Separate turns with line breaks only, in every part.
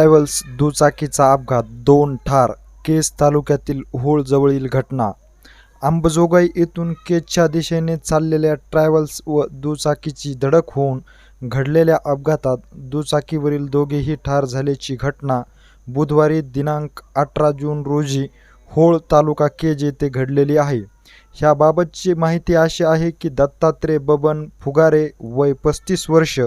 Travels दुचाकीचा अपघात दोन ठार केस तालुक्यातील होळजवळील घटना. अंबजोगाई येथून केजच्या दिशेने चाललेल्या ट्रॅव्हल्स व दुचाकीची धडक होऊन घडलेल्या अपघातात दुचाकीवरील दोघेही ठार झाल्याची घटना बुधवारी दिनांक अठरा जून रोजी होळ तालुका केज येथे घडलेली आहे. ह्याबाबतची माहिती अशी आहे की दत्तात्रय बबन फुगारे वय पस्तीस वर्ष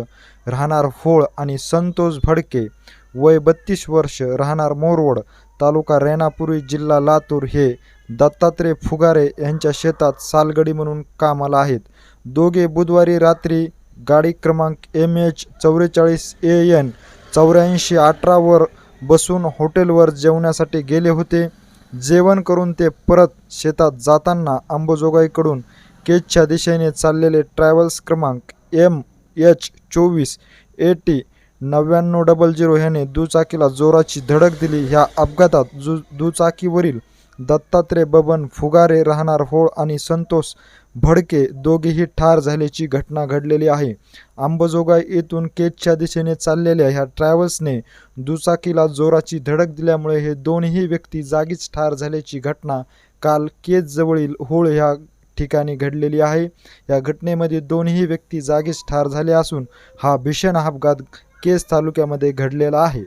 राहणार होळ आणि संतोष भडके वय बत्तीस वर्ष राहणार मोरवड तालुका रेणापुरी जिल्हा लातूर हे दत्तात्रय फुगारे यांच्या शेतात सालगडी म्हणून कामाला आहेत. दोघे बुधवारी रात्री गाडी क्रमांक एम एच चौवेचाळीस ए एन चौऱ्याऐंशी अठरावर बसून हॉटेलवर जेवण्यासाठी गेले होते. जेवण करून ते परत शेतात जाताना अंबजोगाईकडून केचच्या दिशेने चाललेले ट्रॅव्हल्स क्रमांक एम एच चोवीस ए टी नव्याण्णव डबल झिरो ह्याने दुचाकीला जोराची धडक दिली. ह्या अपघातात जु दुचाकीवरील दत्तात्रय बबन फुगारे राहणार होळ आणि संतोष भडके दोघेही ठार झाल्याची घटना घडलेली आहे. आंबजोगाई येथून केजच्या दिशेने चाललेल्या ह्या ट्रॅव्हल्सने दुचाकीला जोराची धडक दिल्यामुळे हे दोन्ही व्यक्ती जागीच ठार झाल्याची घटना काल केजजवळील होळ ह्या ठिकाणी घडलेली आहे. या घटनेमध्ये दोन्ही व्यक्ती जागीच ठार झाले असून हा भीषण अपघात केज तालुक्यामध्ये घडलेला आहे.